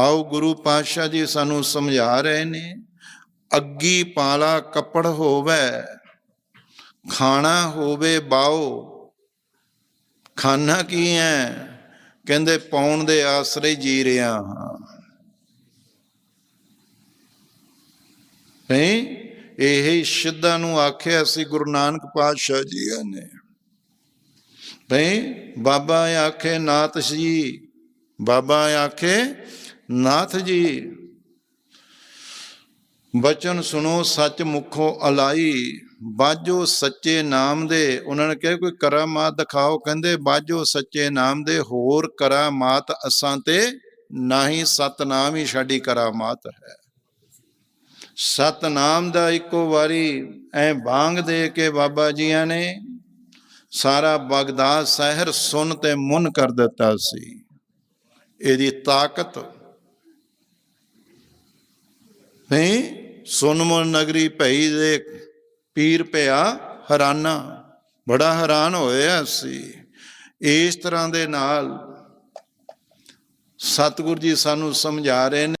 ਆਓ ਗੁਰੂ ਪਾਤਸ਼ਾਹ ਜੀ ਸਾਨੂੰ ਸਮਝਾ ਰਹੇ ਨੇ, ਅੱਗੀ ਪਾਲਾ ਕੱਪੜ ਹੋਵੇ, ਖਾਣਾ ਹੋਵੇ ਬਾਓ ਖਾਣਾ ਕੀ ਹੈ ਕਹਿੰਦੇ ਪੌਣ ਦੇ ਆਸਰੇ ਜੀ ਰਿਹਾ ਹਾਂ। ਨਹੀਂ ਇਹ ਹੀ ਸਿੱਧਾ ਨੂੰ ਆਖਿਆ ਸੀ ਗੁਰੂ ਨਾਨਕ ਪਾਤਸ਼ਾਹ ਜੀ ਨੇ। ਭਈ ਬਾਬਾ ਆਖੇ ਨਾਤ ਜੀ, ਬਾਬਾ ਆਖੇ ਨਾਥ ਜੀ, ਬਚਨ ਸੁਣੋ, ਸੱਚ ਮੁਖੋ ਅਲਾਈ, ਬਾਜੋ ਸੱਚੇ ਨਾਮ ਦੇ। ਉਹਨਾਂ ਨੇ ਕਿਹਾ, ਕੋਈ ਕਰਾਮਾਤ ਦਿਖਾਓ। ਕਹਿੰਦੇ, ਬਾਜੋ ਸੱਚੇ ਨਾਮ ਦੇ, ਹੋਰ ਕਰਾਮਾਤ ਅਸਾਂ ਤੇ ਨਹੀਂ, ਸਤਨਾਮ ਹੀ ਸਾਡੀ ਕਰਾਮਾਤ ਹੈ। ਸਤਨਾਮ ਦਾ ਇੱਕੋ ਵਾਰੀ ਐ ਬਾਂਗ ਦੇ ਕੇ ਬਾਬਾ ਜੀਆਂ ਨੇ ਸਾਰਾ ਬਗਦਾਦ ਸ਼ਹਿਰ ਸੁਣ ਤੇ ਮੁਨ ਕਰ ਦਿੱਤਾ ਸੀ। ਇਹਦੀ ਤਾਕਤ ਨਹੀਂ ਸੁਨਮਨ ਨਗਰੀ ਭਈ ਦੇ ਪੀਰ ਪਿਆ ਹੈਰਾਨਾ। ਬੜਾ ਹੈਰਾਨ ਹੋਇਆ ਸੀ ਇਸ ਤਰ੍ਹਾਂ ਦੇ ਨਾਲ ਸਤਿਗੁਰੂ ਜੀ ਸਾਨੂੰ ਸਮਝਾ ਰਹੇ ਨੇ।